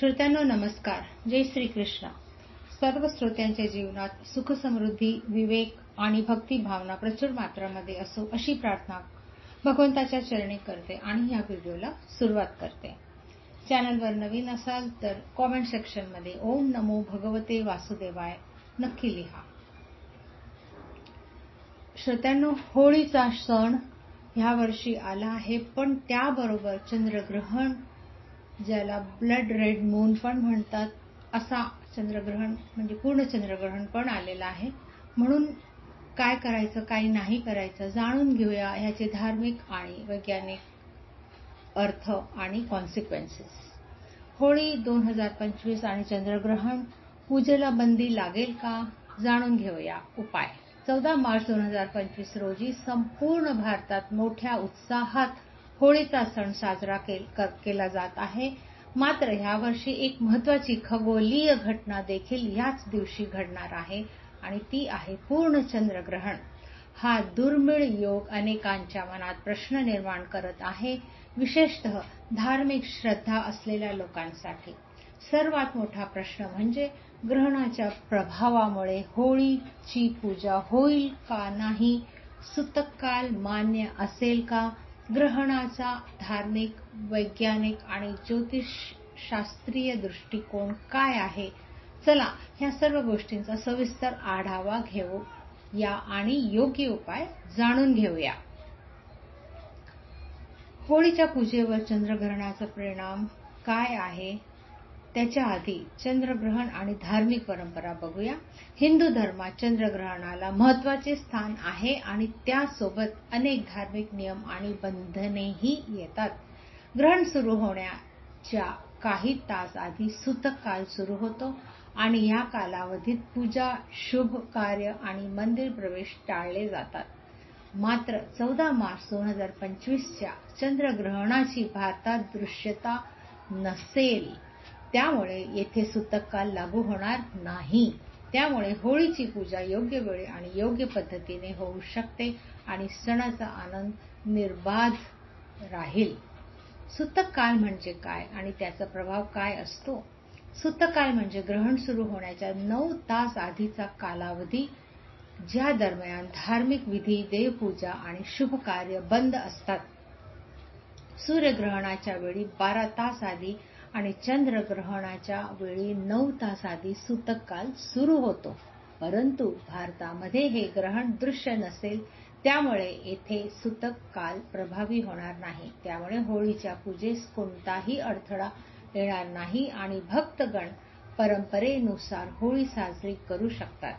श्रोत्यांनो नमस्कार. जय श्रीकृष्ण. सर्व श्रोत्यांच्या जीवनात सुख समृद्धी विवेक आणि भक्ती भावना प्रचुर मात्रामध्ये असो अशी प्रार्थना भगवंताच्या चरणी करते आणि या व्हिडिओला सुरुवात करते. चॅनलवर नवीन असाल तर कॉमेंट सेक्शनमध्ये ओम नमो भगवते वासुदेवाय नक्की लिहा. श्रोत्यांनो होळीचा सण ह्या वर्षी आला आहे पण त्याबरोबर चंद्रग्रहण ज्याला ब्लड रेड मून पण म्हणतात असा चंद्रग्रहण म्हणजे पूर्ण चंद्रग्रहण पण आलेला आहे. म्हणून काय करायचं काय नाही करायचं जाणून घेऊया ह्याचे धार्मिक आणि वैज्ञानिक अर्थ आणि कॉन्सिक्वेन्सेस होळी दोन हजार पंचवीस आणि चंद्रग्रहण पूजेला बंदी लागेल का? जाणून घेऊया उपाय. चौदा मार्च दोन हजार पंचवीस रोजी संपूर्ण भारतात मोठ्या उत्साहात होळीचा सण साजरा केला जात आहे. मात्र यावर्षी एक महत्वाची खगोलीय घटना देखील याच दिवशी घडणार आहे आणि ती आहे पूर्ण चंद्रग्रहण हा दुर्मिळ योग अनेकांच्या मनात प्रश्न निर्माण करत आहे विशेषतः धार्मिक श्रद्धा असलेल्या लोकांसाठी. सर्वात मोठा प्रश्न म्हणजे ग्रहणाच्या प्रभावामुळे होळीची पूजा होईल का नाही? सुतकाल मान्य असेल का? ग्रहणाचा धार्मिक वैज्ञानिक आणि ज्योतिषशास्त्रीय दृष्टिकोन काय आहे? चला ह्या सर्व गोष्टींचा सविस्तर आढावा घेऊ. या आणि योग्य उपाय जाणून घेऊया. होळीच्या पूजेवर चंद्रग्रहणाचा परिणाम काय आहे? त्याच्या आधी चंद्रग्रहण आणि धार्मिक परंपरा बघूया. हिंदू धर्मात चंद्रग्रहणाला महत्त्वाचे स्थान आहे आणि त्यासोबत अनेक धार्मिक नियम आणि बंधनेही येतात. ग्रहण सुरू होण्याच्या काही तास आधी सुतक काल सुरू होतो आणि या कालावधीत पूजा शुभ कार्य आणि मंदिर प्रवेश टाळले जातात. मात्र चौदा मार्च दोन हजार पंचवीसच्या चंद्रग्रहणाची भारतात दृश्यता नसेल. त्यामुळे येथे सुतक काल लागू होणार नाही. त्यामुळे होळीची पूजा योग्य वेळी आणि योग्य पद्धतीने होऊ शकते आणि सणाचा आनंद निर्बाध राहील. सुतक काल म्हणजे काय आणि त्याचा प्रभाव काय असतो? सुतक काल म्हणजे ग्रहण सुरू होण्याच्या नऊ तास आधीचा कालावधी ज्या दरम्यान धार्मिक विधी देवपूजा आणि शुभ कार्य बंद असतात. सूर्यग्रहणाच्या वेळी बारा तास आधी आणि चंद्रग्रहणाच्या वेळी नऊ तास आधी सूतककाल सुरू होतो. परंतु भारतामध्ये हे ग्रहण दृश्य नसेल त्यामुळे येथे सुतक काल प्रभावी होणार नाही. त्यामुळे होळीच्या पूजेस कोणताही अडथळा येणार नाही आणि भक्तगण परंपरेनुसार होळी साजरी करू शकतात.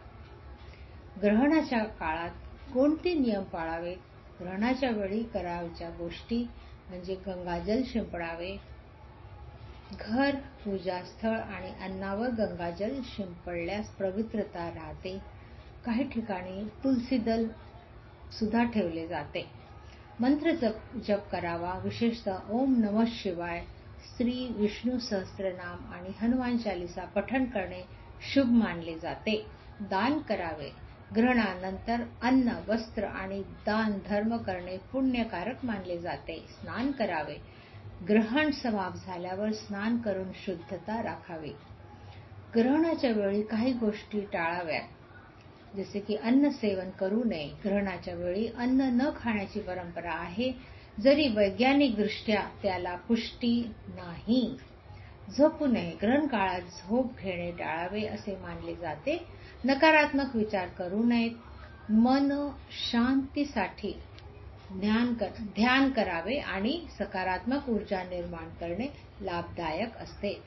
ग्रहणाच्या काळात कोणते नियम पाळावेत? ग्रहणाच्या वेळी करावयाच्या गोष्टी म्हणजे गंगाजल शिंपडावे घर पूजास्थळ आणि अन्नावर गंगाजल शिंपडल्यास पवित्रता राहते. काही ठिकाणी तुलसीदल सुद्धा ठेवले जाते. मंत्र जप जप करावा. विशेषतः ओम नम शिवाय श्री विष्णू सहस्त्रनाम आणि हनुमान चालिसा पठण करणे शुभ मानले जाते. दान करावे. ग्रहणानंतर अन्न वस्त्र आणि दान धर्म करणे पुण्यकारक मानले जाते. स्नान करावे. ग्रहण समाप्त झाल्यावर स्नान करून शुद्धता राखावी. ग्रहणाच्या वेळी काही गोष्टी टाळाव्यात. जसे की अन्न सेवन करू नये. ग्रहणाच्या वेळी अन्न न खाण्याची परंपरा आहे. जरी वैज्ञानिक दृष्ट्या त्याला पुष्टी नाही. झोपू नये. ग्रहण काळात झोप घेणे टाळावे असे मानले जाते. नकारात्मक विचार करू नयेत. मन शांतीसाठी ध्यान करावे आणि सकारात्मक ऊर्जा निर्माण करणे लाभदायक असते.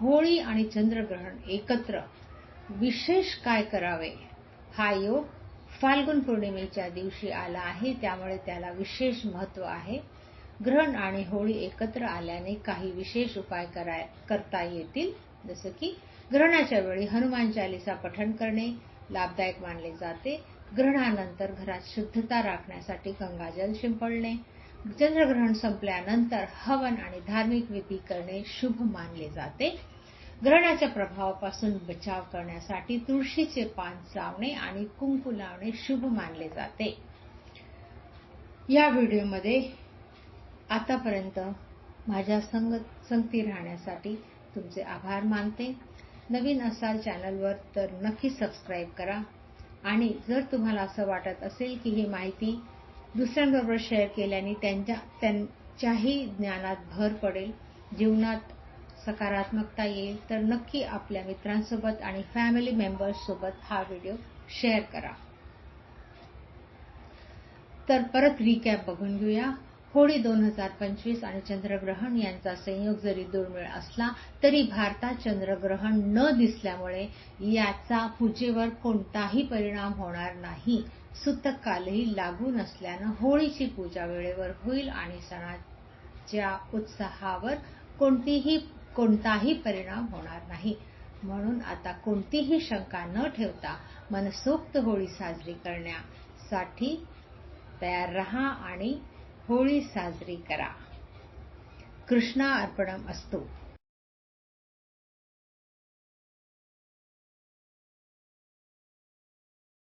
होळी आणि चंद्रग्रहण एकत्र. विशेष काय करावे? हा योग फाल्गुन पौर्णिमेच्या दिवशी आला आहे त्यामुळे त्याला विशेष महत्त्व आहे. ग्रहण आणि होळी एकत्र आल्याने काही विशेष उपाय करता येतील. जसं की ग्रहणाच्या वेळी हनुमान चालिसा पठण करणे लाभदायक मानले जाते. ग्रहणानंतर घरात शुद्धता राखण्यासाठी गंगाजल शिंपडणे. चंद्रग्रहण संपल्यानंतर हवन आणि धार्मिक विधी करणे शुभ मानले जाते. ग्रहणाच्या प्रभावापासून बचाव करण्यासाठी तुळशीचे पान चावणे आणि कुंकू लावणे शुभ मानले जाते. या व्हिडिओमध्ये आतापर्यंत माझ्या संगती राहण्यासाठी तुमचे आभार मानते. नवीन असाल चॅनलवर तर नक्की सबस्क्राईब करा. आणि जर तुम्हाला असं वाटत असेल की ही माहिती दुसऱ्यांबरोबर शेअर केल्याने त्यांच्या त्यांच्याही ज्ञानात भर पडेल जीवनात सकारात्मकता येईल तर नक्की आपल्या मित्रांसोबत आणि फॅमिली मेंबर्स सोबत हा व्हिडिओ शेअर करा. तर परत रिकॅप बघून घेऊया. होळी दोन हजार पंचवीस आणि चंद्रग्रहण यांचा संयोग जरी दुर्मिळ असला तरी भारतात चंद्रग्रहण न दिसल्यामुळे याचा पूजेवर कोणताही परिणाम होणार नाही. सुतक कालही लागू नसल्यानं होळीची पूजा वेळेवर होईल आणि सणाच्या उत्साहावर कोणतीही कोणताही परिणाम होणार नाही. म्हणून आता कोणतीही शंका न ठेवता मनसोक्त होळी साजरी करण्यासाठी तयार रहा आणि होळी साजरी करा. कृष्णा अर्पणम असतो.